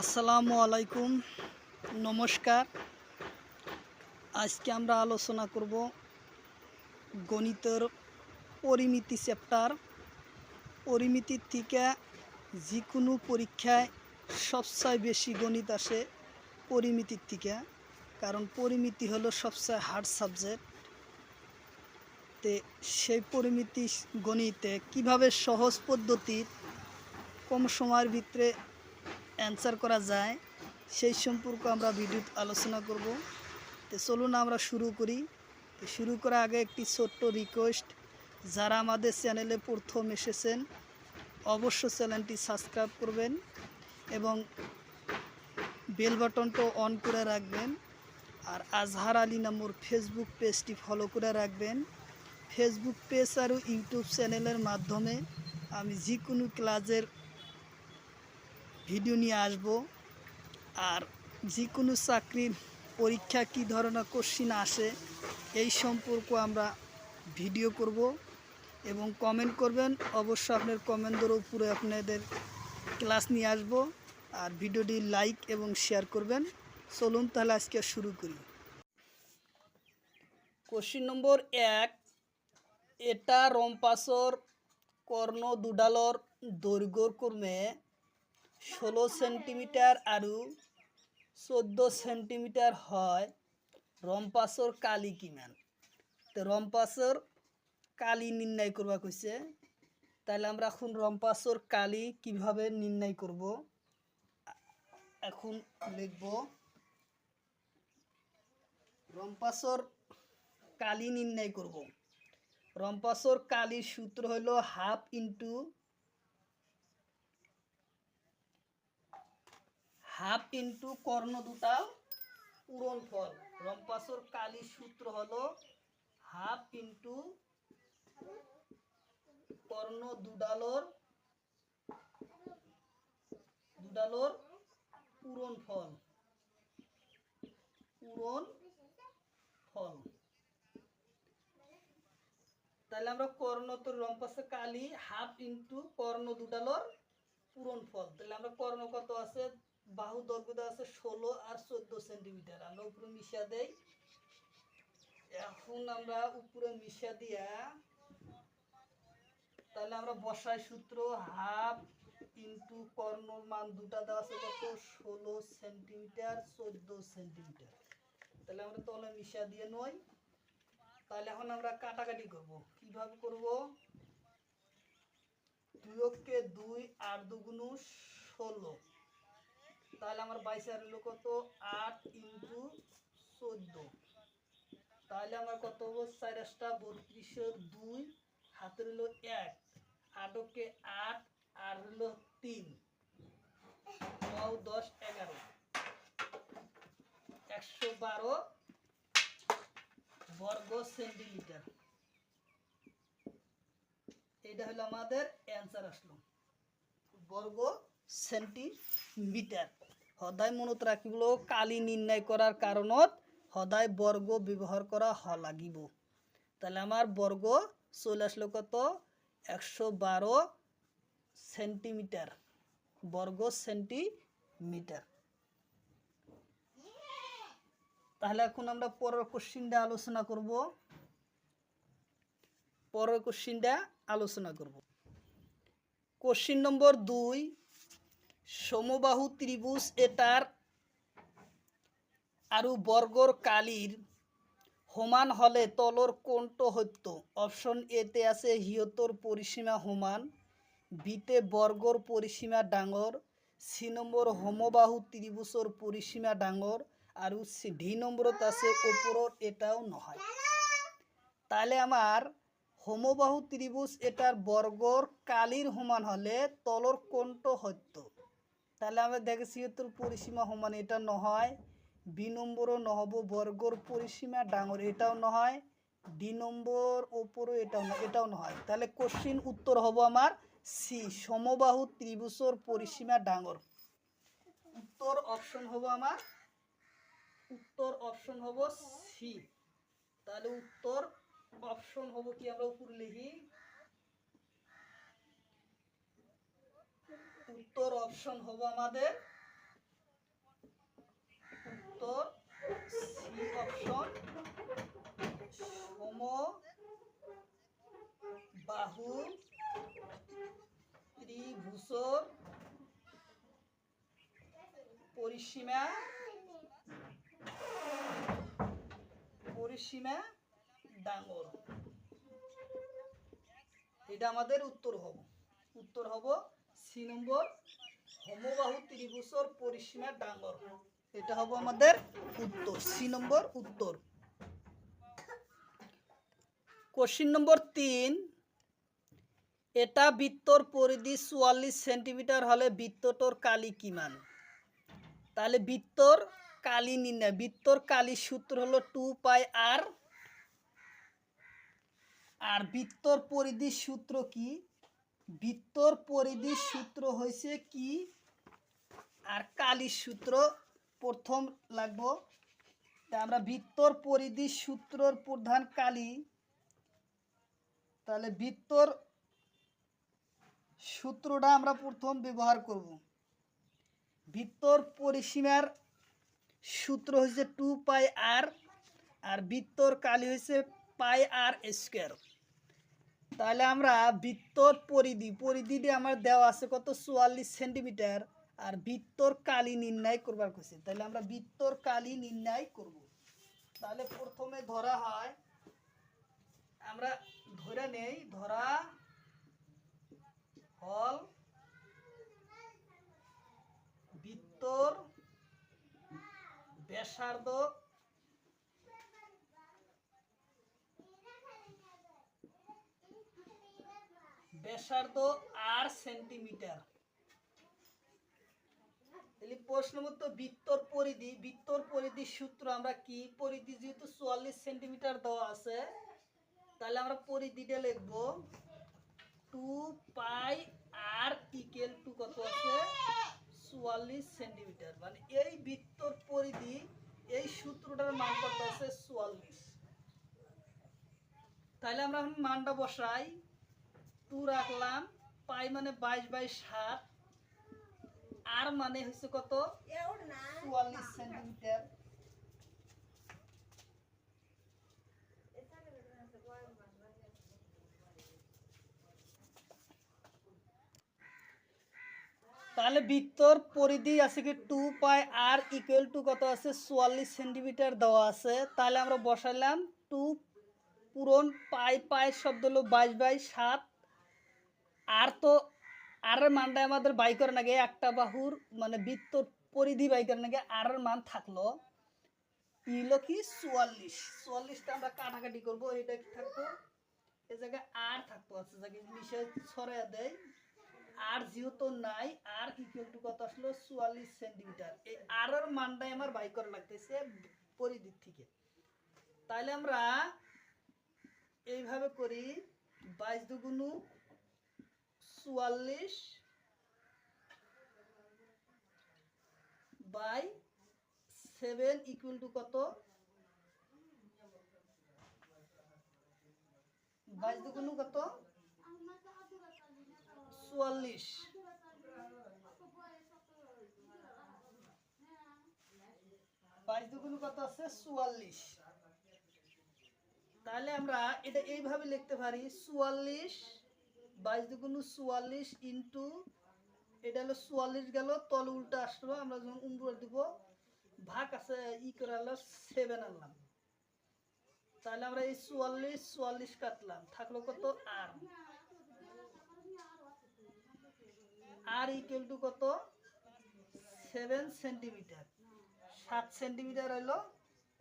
আসসালামু আলাইকুম। নমস্কার। আজকে আমরা আলোচনা করব গণিতের পরিমিতি চ্যাপ্টার। পরিমিতির থেকে যে কোনো পরীক্ষায় সবচেয়ে বেশি গণিত আসে পরিমিতির থেকে, কারণ পরিমিতি হলো সবচেয়ে হার্ড সাবজেক্ট তে সেই পরিমিতি গণিতে কীভাবে সহজ পদ্ধতির কম সময়ের ভিতরে অ্যান্সার করা যায়, সেই সম্পর্কে আমরা ভিডিও আলোচনা করব। তো চলুন আমরা শুরু করি। তো শুরু করার আগে একটি ছোট্ট রিকোয়েস্ট যারা আমাদের চ্যানেলে প্রথম এসেছেন অবশ্য চ্যানেলটি সাবস্ক্রাইব করবেন এবং বেল বাটনটা অন করে রাখবেন। আর আজহার আলী নামর ফেসবুক পেজটি ফলো করে রাখবেন। ফেসবুক পেজ আর ইউটিউব চ্যানেলের মাধ্যমে আমি যে কোনো ক্লাসের ভিডিও নিয়ে আসব। আর যে কোনো চাকরির পরীক্ষা কী ধরনের কোশ্চিন আসে, এই সম্পর্ক আমরা ভিডিও করব এবং কমেন্ট করবেন। অবশ্য আপনার কমেন্টের উপরে আপনাদের ক্লাস নিয়ে আসব। আর ভিডিওটি লাইক এবং শেয়ার করবেন। চলুন তাহলে আজকে শুরু করি। কোশ্চিন নম্বর এক, এটা রম্পাসর কর্ণ দুডালর দৈর্ঘ্যর ক্রমে ষোলো সেন্টিমিটার আৰু চৈধ্য সেন্টিমিটার হয় রম্পাসর কালি কিমান রম্পাসর কালি নির্ণয় করবা কইছে। তাহলে আমরা এখন রম্পাসর কালি কীভাবে নির্ণয় করব? এখন লিখব। রম্পাসর কালি নির্ণয় করব। রম্পাসর কালির সূত্র হলো হাফ ইন্টু হাফ ইন্টু কর্ণ দুটা পূরণ ফল। রম্পাসর কালির সূত্র হলো হাফ ইন্টু কর্ণ দুডালর দুডালর পূরণ ফল। পূরণ ফল। তাহলে আমরা কর্ণ তো রম্পাসে কালি হাফ ইন্টু কর্ণ দুডালর পূরণ ফল। তাহলে আমরা কর্ণ কত আছে? বাহু দৈর্ঘ্য আছে ষোলো আর চোদ্দ সেন্টিমিটার। আমরা উপরে দেই। এখন আমরা উপরে দিয়া, তাহলে আমরা বসাই সূত্র হাফ ইন্টু মান দুটা দেওয়া আছে কত? ষোলো সেন্টিমিটার, চোদ্দ সেন্টিমিটার। তাহলে আমরা তলে মিশা দিয়ে নই। তাহলে এখন আমরা কাটাকাটি করব। কীভাবে করব? দুইকে দুই আর দুগুণ ষোলো। তাহলে আমার বাইশ আর হলো কত? আট ইন্টু চোদ্দ। তাহলে আমার কত হব? চারটা বত্রিশের দুই, হাতের হলো এক, আটকে আট, আর হলো তিন। নয়, দশ, এগারো। একশো বারো বর্গ সেন্টিমিটার। এটা হলো আমাদের অ্যান্সার আসলো। বর্গ সেন্টিমিটার। সদায় মনত রাখিব কালি নির্ণয় করার কারণত সদায় বর্গ ব্যবহার করা হ লাগিব। তাহলে আমার বর্গ চলে আসলো কত একশো বারো সেন্টিমিটার বর্গ সেন্টিমিটার তাহলে এখন আমরা পরের কোশ্চিনটা আলোচনা করব। পরের কোশ্চিনটা আলোচনা করব। কোশ্চিন নম্বর দুই সমবাহু ত্রিভুজ এটার আৰু বর্গর কালির সমান হলে তলর কোনটো সত্য। অপশন এতে আছে সিহঁতৰ পৰিসীমা সমান বিতে বর্গর পৰিসীমা ডাঙৰ চি নম্বৰ সমবাহু ত্রিভুজৰ পৰিসীমা ডাঙৰ আৰু চি- ডি নম্বৰত আছে ওপৰত এটাও নহয়। তাহলে আমার সমবাহু ত্রিভুজ এটার বর্গর কালির সমান হলে তলর কোনটো সত্য। তাহলে আমরা দেখেছি তোর পরিসীমা সমান এটা নহয় বি নম্বরও নহব বর্গর পরিসীমা ডাঙর এটাও নহয় ডি নম্বর ওপরও এটাও না এটাও নহয় তাহলে কোশ্চিন উত্তর হব আমার সি সমবাহু ত্রিভুজর পরিসীমা ডাঙর। উত্তর অপশন হব আমার, উত্তর অপশন হব সি তাহলে উত্তর অপশন হব কি আমরা উপরে লিখি? উত্তর অপশন হব আমাদের। উত্তর সি অপশন। সম, বাহু, ত্রিভুজর, পরিসীমা। পরিসীমা, ডাঙর। এটা আমাদের উত্তর হব। উত্তর হব সি নম্বর। সমবাহু ত্রিভুজর পরিসীমা ডাঙর। এটা হব আমাদের উত্তর সি নম্বর উত্তর। কোশ্চিন নম্বর তিন। এটা বৃত্তর পরিধি চুয়াল্লিশ সেন্টিমিটার হলে বৃত্তটোর কালি কিমান? তাহলে বৃত্তর কালি নির্ণয়, বৃত্তর কালির সূত্র হলো টু পাই আর। আর বৃত্তর পরিধির সূত্র কি? বৃত্তর পরিধির সূত্র হয়েছে কি? আর কালির সূত্র প্রথম লাগবো। তা আমরা বৃত্তর পরিধির সূত্রর প্রধান কালি। তাহলে বৃত্তর সূত্রটা আমরা প্রথম ব্যবহার করব। বৃত্তর পরিসীমার সূত্র হচ্ছে টু পাই আর আর বৃত্তর কালি হয়েছে পাই আর স্কোয়ার। তাহলে আমরা বৃত্তর পরিধি পরিধিটি আমার দেওয়া আছে কত? চুয়াল্লিশ সেন্টিমিটার। আর বৃত্তর কালি নির্ণয় করবার কথা তাহলে আমরা বৃত্তর কালি নির্ণয় করব। তাহলে প্রথমে ধরা হয়, আমরা ধরে নেই, ধরা হল বৃত্তর ব্যাসার্ধ ব্যাসার্ধ আর সেন্টিমিটার। প্রশ্ন মতো বৃত্তর পরিধি, বৃত্তর পরিধির সূত্র আমরা কি পরিধি? যেহেতু চুয়াল্লিশ সেন্টিমিটার দেওয়া আছে, তাহলে আমরা পরিধিটা লিখব two pi r equal to কত আছে? চুয়াল্লিশ সেন্টিমিটার। মানে এই বৃত্তর পরিধি, এই সূত্রটার মান কত আছে? চুয়াল্লিশ। তাহলে আমরা এখন মানটা বসাই। টু রাখলাম। পাই মানে বাইশ বাই সাত। আর মানে হচ্ছে কত? চুয়াল্লিশ সেন্টিমিটার। তাহলে বৃত্তর পরিধি আছে কি two pi R equal to কত আছে? চুয়াল্লিশ সেন্টিমিটার দেওয়া আছে। তাহলে আমরা বসাইলাম টু পূরণ পাই পাই শব্দ হলো বাইশ বাই সাত। আর তো আর মানটা আমাদের বাই করে নাগে, একটা বাহুর মানে বৃত্তর পরিধি বাই করে নাগে আর মান থাকল ইলো কি চুয়াল্লিশ। চুয়াল্লিশটা আমরা কাটাকাটি করব, এটা কি থাকব? এ জায়গায় আর থাকব আছে জায়গায় নিচে ছড়াইয়া দেয়। আর যেহেতু নাই, আর ইকুয়াল টু কত আসলো? চুয়াল্লিশ সেন্টিমিটার। এই আর এর মানটাই আমার বাই করা লাগতেছে পরিধির থেকে। তাইলে আমরা এইভাবে করি, বাইশ দুগুণু চুয়াল্লিশ বাই সেভেন ইকুয়াল টু কত? বাইশ দুগুণু কত? চুয়াল্লিশ। বাইশ দুগুণ কত আছে? চুয়াল্লিশ। তাহলে আমরা এটা এইভাবে লিখতে পারি, চুয়াল্লিশ বাইশ দুগুণ চুয়াল্লিশ ইন্টু এটা হলো চুয়াল্লিশ গেল, তল উল্টা আসলো, আমরা যখন উম্বুর দিব, ভাগ আছে ই করে আনলাম সেভেন আনলাম। তাহলে আমরা এই চুয়াল্লিশ চুয়াল্লিশ কাটলাম, থাকল কত আর? আর ইকুয়াল টু কত? সেভেন সেন্টিমিটার সাত সেন্টিমিটার হইল,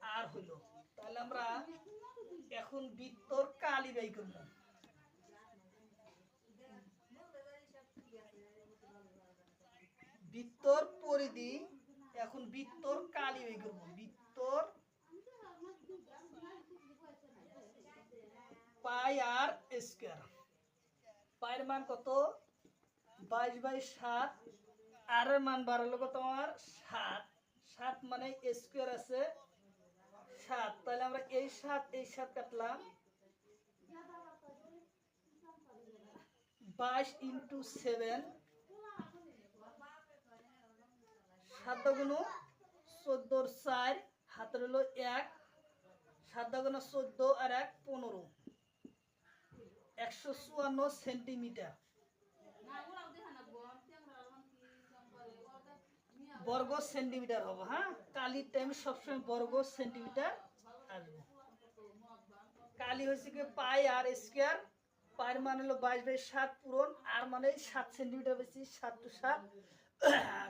আর হইল। তাহলে আমরা এখন বৃত্তর কালি বাই করব। বৃত্তর পরিধি, এখন বৃত্তর কালি বাই করব বৃত্তর পাই আর স্কোয়ার। পায়ের মান কত? বাইশ বাই সাত। আর মান বাড়ালো কত আমার সাত। সাত মানে স্কোয়ার আছে সাত। তাহলে আমরা এই সাত এই সাত কাটলাম। বাইশ ইন্টু সেভেন সাত গুণ চোদ্দোর চার, হাতের হলো এক। সাত চোদ্দ আর এক, পনেরো। একশো চুয়ান্ন সেন্টিমিটার। বর্গ সেন্টিমিটার হবে হ্যাঁ? কালির টাইম সবসময় বর্গ সেন্টিমিটার আসবে। কালি হয়েছে কি পাই আর স্কোয়ার। পায়ের মানে হলো বাইশ বাই সাত পূরণ, আর মানে সাত সেন্টিমিটার বেশি, সাত টু সাত।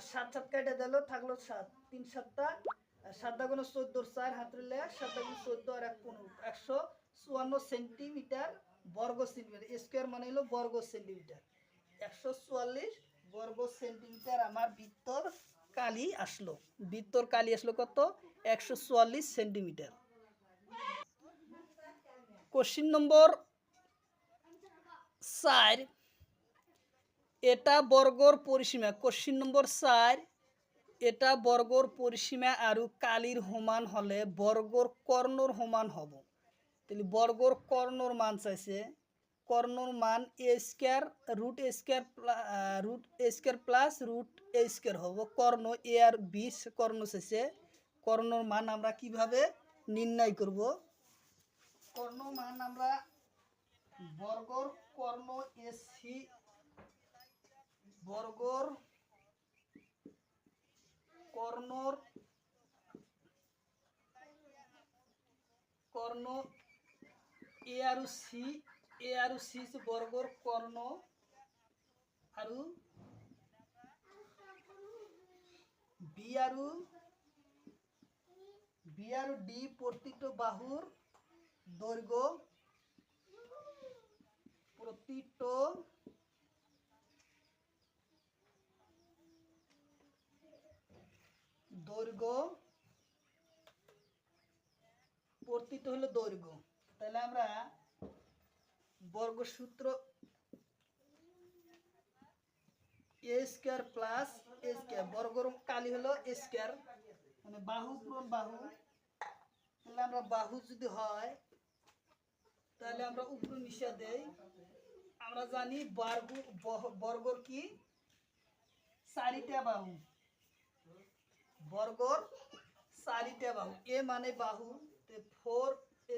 সাত সাত কেটে দিল, থাকল সাত। তিন সাতটা। আর সাত দাগুনো চোদ্দোর চার হাত লে সাত দাগুনো চোদ্দ আর এক পনেরো। একশো চুয়ান্ন সেন্টিমিটার বর্গ সেন্টিমিটার, স্কোয়ার মানে হলো বর্গ সেন্টিমিটার। একশো চুয়াল্লিশ বর্গ সেন্টিমিটার আমার বৃত্তর কালি আসলো। বৃত্তর কালি আসলো কত? একশো চুয়াল্লিশ সেন্টিমিটার। কোশ্চিন নম্বর চার। এটা বর্গর পরিসীমা কোশ্চিন নম্বর চার, এটা বর্গর পরিসীমা আৰু কালির সমান হলে বর্গর কর্ণর সমান হব। তাহলে বর্গর কর্ণর মান চাইছে কর্ণর মান A square root A square root A square plus root A square হব। কর্ণ এ আর বিশ কর্ণ চাইছে কর্ণর মান আমরা কীভাবে নির্ণয় করব? কর্ণ মান আমরা বর্গর কর্ণ এসি বর্গর, কর্ণর, কর্ণ, এ আৰু সি, এ আৰু হৈছে বৰ্গৰ কৰ্ণ আৰু বি আৰু বি আৰু ডি প্ৰতিটো বাহুৰ দৈৰ্ঘ্য প্ৰতিটো দৈর্ঘ্য প্রতিটা হলো দৈর্ঘ্য। তাহলে আমরা বর্গসূত্র A square plus A square বর্গর কালি হলো এ স্কোয়ার মানে বাহু পূরণ বাহু। তাহলে আমরা বাহু যদি হয়, তাহলে আমরা উপরে মিশা দেই। আমরা জানি বর্গ বর্গর কি? চারিটা বাহু। বর্গর চারিটা বাহু। এ মানে বাহু four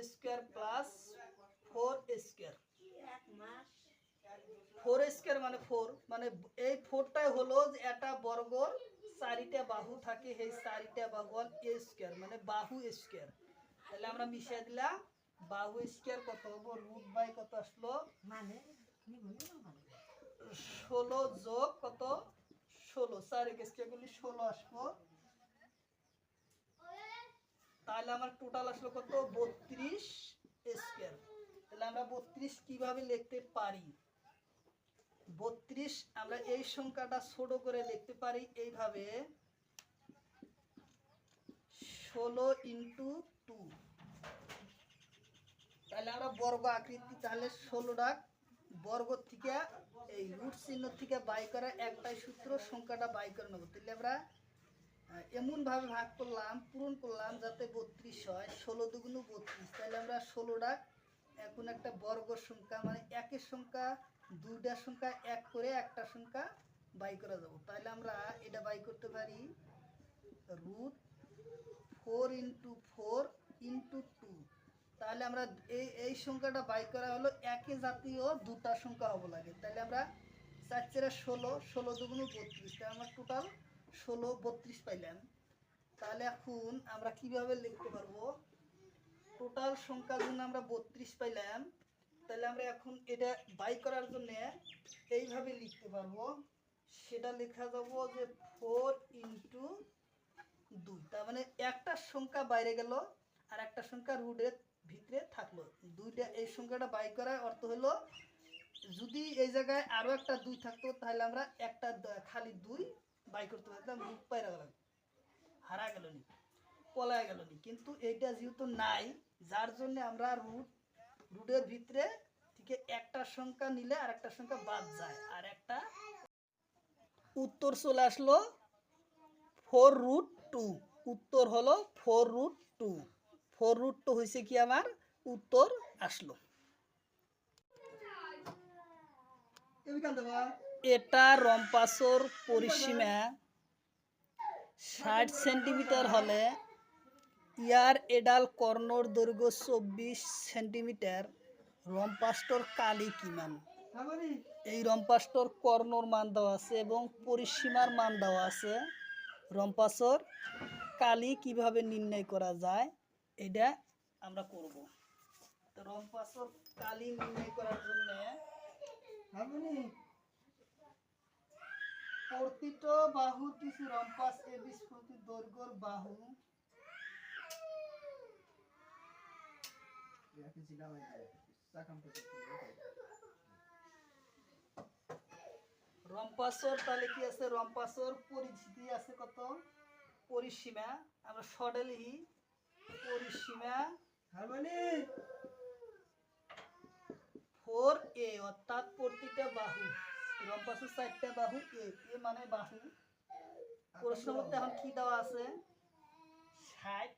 square plus four square four square মানে ফোর মানে এই ফোরটাই হলো যে একটা বর্গর চারিটা বাহু থাকে সেই চারিটা বাহু হল এ স্কোয়ার মানে বাহু স্কোয়ার তাহলে আমরা মিশিয়ে দিলাম বাহু স্কোয়ার কত হব? রুট বাই কত আসলো? মানে ষোলো যোগ কত? ষোলো। চার স্কোয়ার করলে ষোলো আসব। তাহলে আমার টোটাল আসলো কত? বত্রিশ স্কোয়ার তাহলে আমরা বত্রিশ কীভাবে লিখতে পারি? বত্রিশ আমরা এই সংখ্যাটা ছোট করে লিখতে পারি এইভাবে। ষোলো ইন্টু টু তাহলে আমরা বর্গ আকৃতি, তাহলে ষোলোটা বর্গ থেকে এই রুট চিহ্ন থেকে বাই করা একটাই সূত্র সংখ্যাটা বাই করে নেব। তাহলে আমরা এমনভাবে ভাগ করলাম, পূরণ করলাম যাতে বত্রিশ হয়। ষোলো দুগুণ বত্রিশ। তাহলে আমরা ষোলোটা এখন একটা বর্গ সংখ্যা মানে একের সংখ্যা দুইটা সংখ্যা এক করে একটা সংখ্যা বাই করা যাব তাহলে আমরা এটা বাই করতে পারি root four into four into two. তাহলে আমরা এই এই সংখ্যাটা বাই করা হলো একই জাতীয় দুটা সংখ্যা হব লাগে। তাহলে আমরা চার চারে ষোলো ষোলো দুগুণ বত্রিশ, তাহলে আমরা টোটাল ষোলো, বত্রিশ পাইলাম তাহলে এখন আমরা কীভাবে লিখতে পারব? টোটাল সংখ্যা জন্য আমরা বত্রিশ পাইলাম তাহলে আমরা এখন এটা বাই করার জন্য এইভাবে লিখতে পারব। সেটা লেখা যাব যে ফোর ইন্টু দুই। তার মানে একটা সংখ্যা বাইরে গেল আর একটা সংখ্যা রুটের ভিতরে থাকল। দুইটা এই সংখ্যাটা বাই করার অর্থ হলো, যদি এই জায়গায় আরও একটা দুই থাকতো, তাহলে আমরা একটা খালি দুই বাই করতে পারতাম পাইরা হারা গেল নি, পলায় গেল নি। কিন্তু এইটা যেহেতু নাই, যার জন্য আমরা রুট, রুটের ভিতরে থেকে একটা সংখ্যা নিলে আর একটা সংখ্যা বাদ যায়। আর একটা উত্তর চলে আসলো ফোর রুট টু উত্তর হলো four root two four root two হয়েছে কি আমার? উত্তর আসলো। এটা রম্পাসর পরিসীমা ষাট সেন্টিমিটার হলে ইয়ার এডাল কর্ণর দৈর্ঘ্য চব্বিশ সেন্টিমিটার। রম্পাস্টর কালি কিমান? এই রম্পাস্টর কর্ণর মান দেওয়া আছে এবং পরিসীমার মান দেওয়া আছে। রম্পাসর কালি কীভাবে নির্ণয় করা যায়, এটা আমরা করব। রম্পাসর কালি নির্ণয় করার জন্য প্রতিটা বাহুর কিছু রম্পাস এ বিশ প্রতি দৈর্ঘ্যর বাহু। রম্পাসর তাহলে কি আছে? রম্পাসর পরিচিতি আছে কত? পরিসীমা। আমরা লিখি। পরিসীমা ফোর এ অর্থাৎ প্রতিটা বাহু। রম্পাসের চারটা বাহু এ এ মানে বাহু। প্রশ্ন করতে এখন কি দেওয়া আছে? ষাট।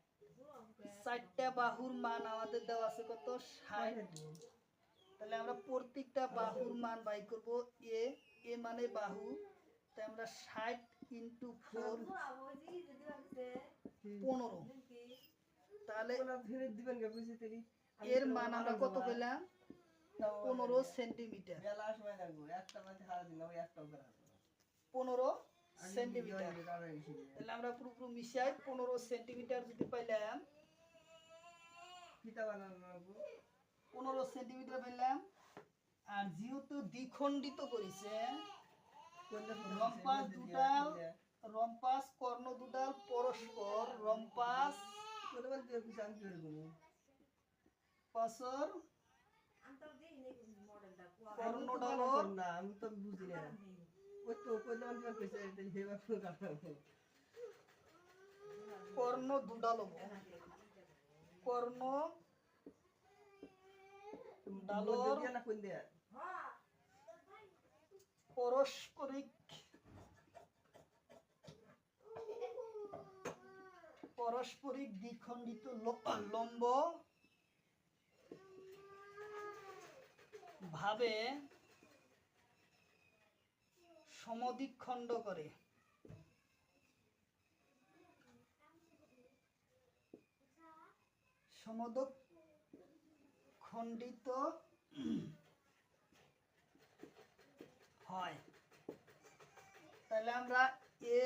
চারটা বাহুর মান আমাদের দেওয়া আছে কত? ষাট। তাহলে আমরা প্রত্যেকটা বাহুর মান বাই করব এ এ মানে বাহু। তাই আমরা ষাট ইন্টু ফোর পনেরো। তাহলে এর মান আমরা কত পেলাম? পনেরো সেন্টিমিটার। পনেরো সেন্টিমিটার। তাহলে আমরা পুরোপুরি মিশাই পনেরো সেন্টিমিটার যদি পাইলাম পনেরো সেন্টিমিটার পেলাম। আর যেহেতু দ্বিখণ্ডিত করেছে রম্পাস দুটাল রম্পাস কর্ণ দুটাল পরস্পর রম্পাস। পাসর কর্ণডালর আমি তো বুঝি না। ওই তো কইলাম কইছে হেবা। কারণে কর্ণ ডালর না পারস্পরিক। দ্বিখণ্ডিত লম্ব। ভাবে সমদ্বিখণ্ড করে। সমদক খণ্ডিত হয়। তাহলে আমরা A,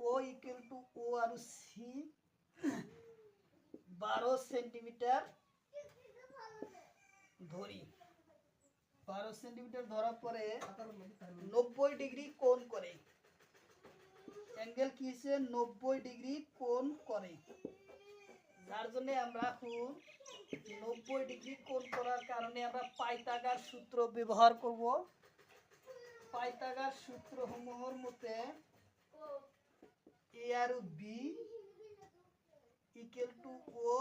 O equal to O R C বারো সেন্টিমিটার ধরি। বারো সেন্টিমিটার ধরার পরে নব্বই ডিগ্রি কোণ করে। অ্যাঙ্গেল কি হচ্ছে নব্বই ডিগ্রি কোণ করে। যার জন্য আমরা এখন নব্বই ডিগ্রি কোণ করার কারণে আমরা পাইতাগার সূত্র ব্যবহার করব। পাইতাগার সূত্র সমূহর মতে A R B equal to O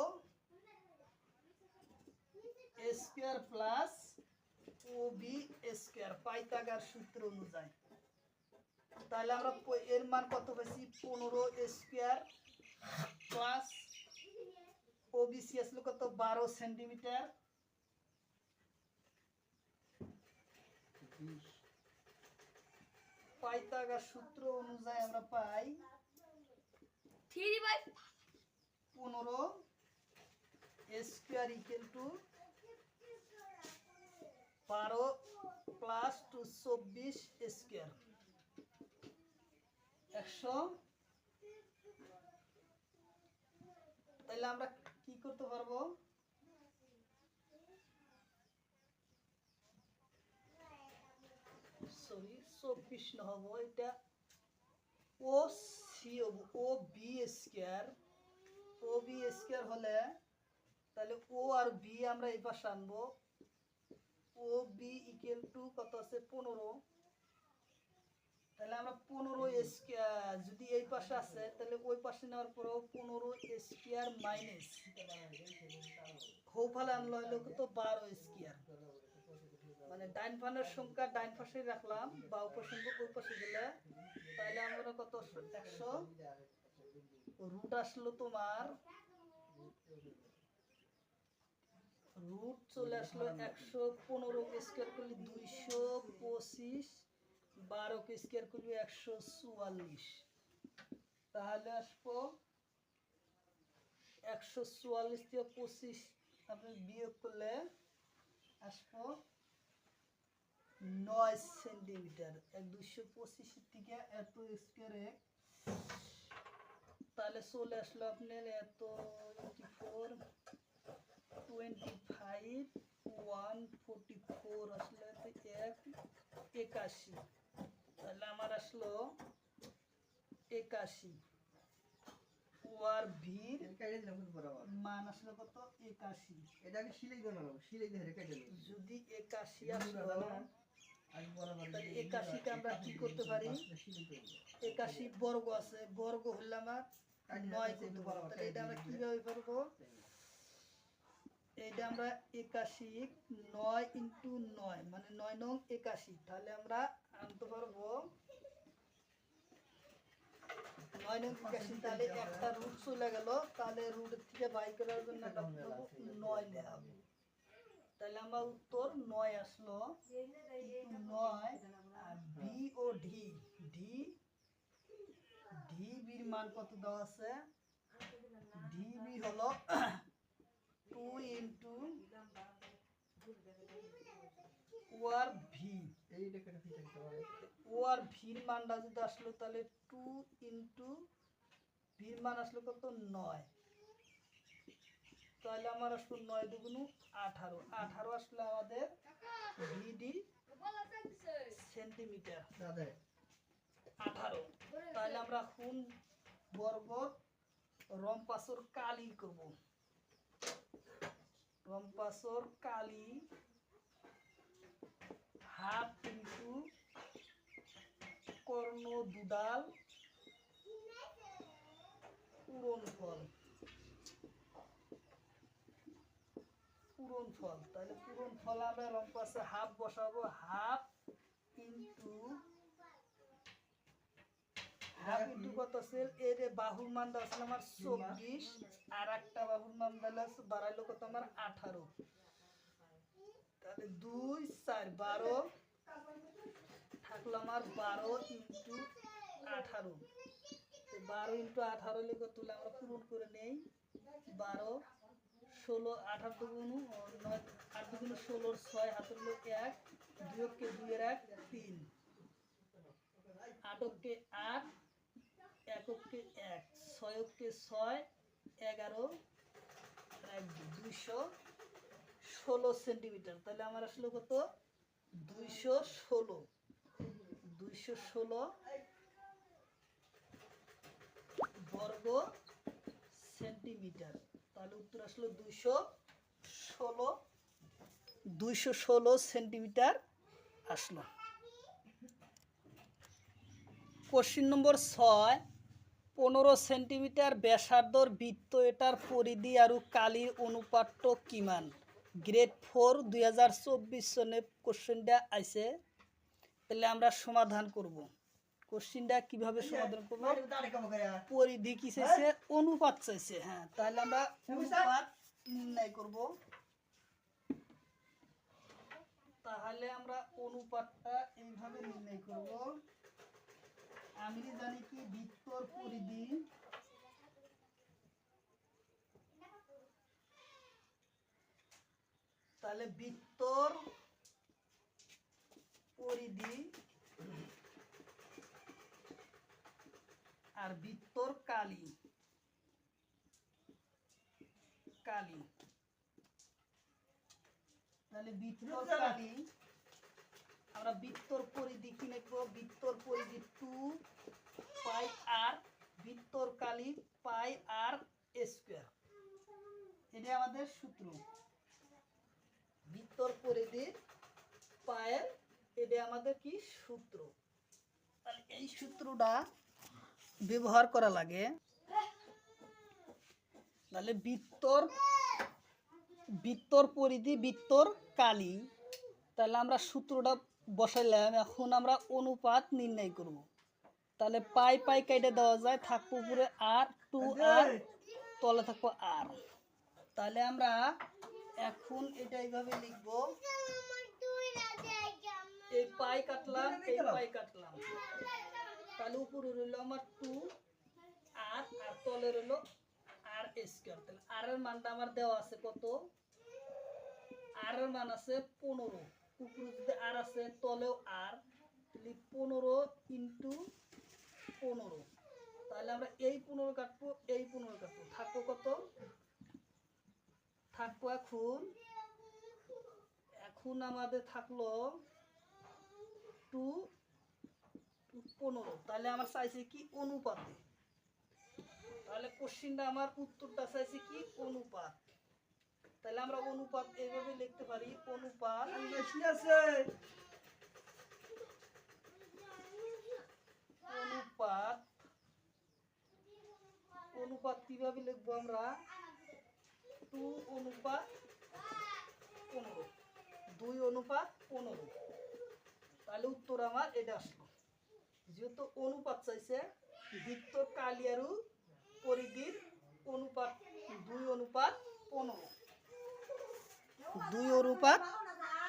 square plus O B square Pythagoras সূত্র অনুযায়ী। তাহলে আমরা এর মান কত পেয়েছি পনেরো স্কোয়ার প্লাস ওবিসি আসলো কত? বারো সেন্টিমিটার। পাইতাগার সূত্র অনুযায়ী আমরা পাই পনেরো স্কোয়ার ইকুয়াল টু বারো প্লাস টু চব্বিশ স্কোয়ার একশো। তাহলে আমরা কি করতে পারব? সরি চব্বিশ নহব এটা ও সি হব O B square O B square হলে তাহলে ও আর বি আমরা এই পাশে আনব। ও বি ইকুয়াল টু কত আছে? পনেরো। তাহলে আমরা পনেরো স্কোয়ার যদি এই পাশে আছে, তাহলে ওই পাশে নেওয়ার পরেও পনেরো স্কোয়ার মাইনাস হোফালে আনলো হলো কত? বারো স্কোয়ার মানে ডাইন ফানের সংখ্যা ডাইন পাশে রাখলাম, বা উপসংখ্য ওই পাশে গেলে তাহলে আমরা কত? একশো। রুট আসলো তোমার রুট চলে আসলো একশো পনেরো স্কোয়ার করলে দুইশো পঁচিশ বারো কে স্কোয়ার করবে একশো চুয়াল্লিশ। তাহলে আসব একশো চুয়াল্লিশ থেকে পঁচিশ। আপনি বিয়োগ করলে আসব নয় সেন্টিমিটার এক দুশো পঁচিশের থেকে এত স্কোয়ারে তাহলে চলে আসলো আপনার এত four five one forty four আসলে তো এক একাশি তাহলে আমার আসলো একাশি ওয়ার ভির এটা কেটে দিলাম কিন্তু বরাবর মান আসলো কত একাশি এটা আমি সিলাই বানাবো সিলাই দিয়ে কেটে যদি একাশি আসলো পারলাম না? আমি বরাবর তাহলে এই যে একাশিকে আমরা কি করতে পারি? একাশি বর্গ আছে বর্গ হলে আমার নয় করতে পারব তাহলে এটা আমরা কীভাবে পারব এইটা আমরা একাশি নয় ইন্টু নয় মানে নয় নং একাশি। তাহলে আমরা আনতে পারব নয় নং একাশি। তাহলে একটা রুট চলে গেল। তাহলে রুটের থেকে বাই করার জন্য? নয় নেওয়া তাহলে আমার উত্তর নয় আসলো। নয় B O D D D মান কত দেওয়া আছে? ডি হলো টু ইন্টু ওয়ার ভি ওয়ার ভির মানটা যদি আসলো তাহলে টু ইন্টু ভির মান আসলো কত? নয়। তাহলে আমার আসলো নয় দুগুণ আঠারো। আঠারো আসলে আমাদের ভিডি সেন্টিমিটার দাদা আঠারো। তাহলে আমরা কোন বর্গ রম্পাসর কালি করব। রম্পাসর কালি হাফ ইন্টু কর্ণ দুদাল পূরণ ফল পূরণ ফল তাহলে পূরণ ফল আমরা রম্পাসে হাফ বসাবো হাফ ইন্টু ইন্টু কত সেল এর বাহুর মান দেওয়া ছিল আমার চব্বিশ, আর একটা বাহুর মান দিলে দাঁড়াইলো কত আমার আঠারো। তাহলে দুই, চার, বারো থাকল আমার বারো ইন্টু আঠারো। বারো ইন্টু আঠারো লিখে তুলে আমরা পূরণ করে নেই। বারো, ষোলো, আঠারো দুগুণ নয়, আট দুগুণ ষোলোর ছয় হাতের লোক এক দুইকে দুইয়ের এক, তিন। আটককে আট এককে এক, ছয়কে ছয়, এগারো দুইশো ষোলো সেন্টিমিটার। তাহলে আমার আসলে কত? দুইশো ষোলো। দুইশো ষোলো বর্গ সেন্টিমিটার। তাহলে উত্তর আসলো দুইশো ষোলো। দুইশো ষোলো সেন্টিমিটার আসলো। কোশ্চিন নম্বর ছয় পনেরো সেন্টিমিটার ব্যাসার্ধর বৃত্ত এটার পরিধি আর কালির অনুপাত্য কিমান? গ্রেড ফোর দুই হাজার চব্বিশ সনে কোশ্চেনটা আছে তাহলে আমরা সমাধান করব। কোশ্চিনটা কীভাবে সমাধান করব? পরিধি কি চাইছে? অনুপাত চাইছে হ্যাঁ। তাহলে আমরা অনুপাত নির্ণয় করব। তাহলে আমরা অনুপাতটা এইভাবে নির্ণয় করব। আমি জানি কি বৃত্তর পরিধি তাহলে বৃত্তর পরিধি আর বৃত্তর কালি। কালি। তাহলে বৃত্তর কালি আমরা বৃত্তর পরিধি কি লিখব বৃত্তর পরিধি টু পাই আর বৃত্তর কালি পাই আর স্কোয়ার এটা আমাদের সূত্র। বৃত্তর পরিধি পায়ের এটা আমাদের কি সূত্র? তাহলে এই সূত্রটা ব্যবহার করা লাগে। তাহলে বৃত্তর বৃত্তর পরিধি বৃত্তর কালি তাহলে আমরা সূত্রটা বসাইলাম এখন আমরা অনুপাত নির্ণয় করব। তাহলে পাই পাই কেটে দেওয়া যায় থাকব উপরে আর টু আর তলে থাকব আর। তাহলে আমরা এখন এটা এইভাবে লিখব। এই পাই কাটলাম এই পাই কাটলাম। তাহলে উপরে রইল আমার টু আর আর তলে রইল আর স্কোয়ার। তাহলে আর এর মানটা আমার দেওয়া আছে কত? আর এর মান আছে পনেরো। উপরে যদি আর আছে, তলেও আর, তাহলে পনেরো ইন্টু পনেরো। তাহলে আমরা এই পনেরো কাটবো, এই পনেরো কাটবো। থাকব কত? থাকব এখন এখন আমাদের থাকল টু পনেরো। তাহলে আমার চাইছে কি অনুপাতে? তাহলে কোশ্চিনটা আমার উত্তরটা চাইছে কি? অনুপাত। তাহলে আমরা অনুপাত এইভাবে লিখতে পারি, অনুপাত বেশি আছে অনুপাত অনুপাত কীভাবে লিখব আমরা? টু অনুপাত পনেরো। দুই অনুপাত পনেরো। তাহলে উত্তর আমার এটা আসলো। যেহেতু অনুপাত চাইছে, বৃত্ত কালিয়ারু, পরিধির অনুপাত দুই অনুপাত পনেরো। দুই অনুপাত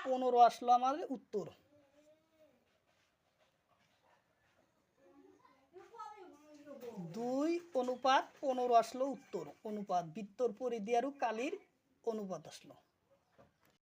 পনেরো আসলো আমাদের উত্তর। দুই অনুপাত, পনেরো আসলো উত্তর। অনুপাত বৃত্তর পরিধি আর কালির অনুপাত আসলো।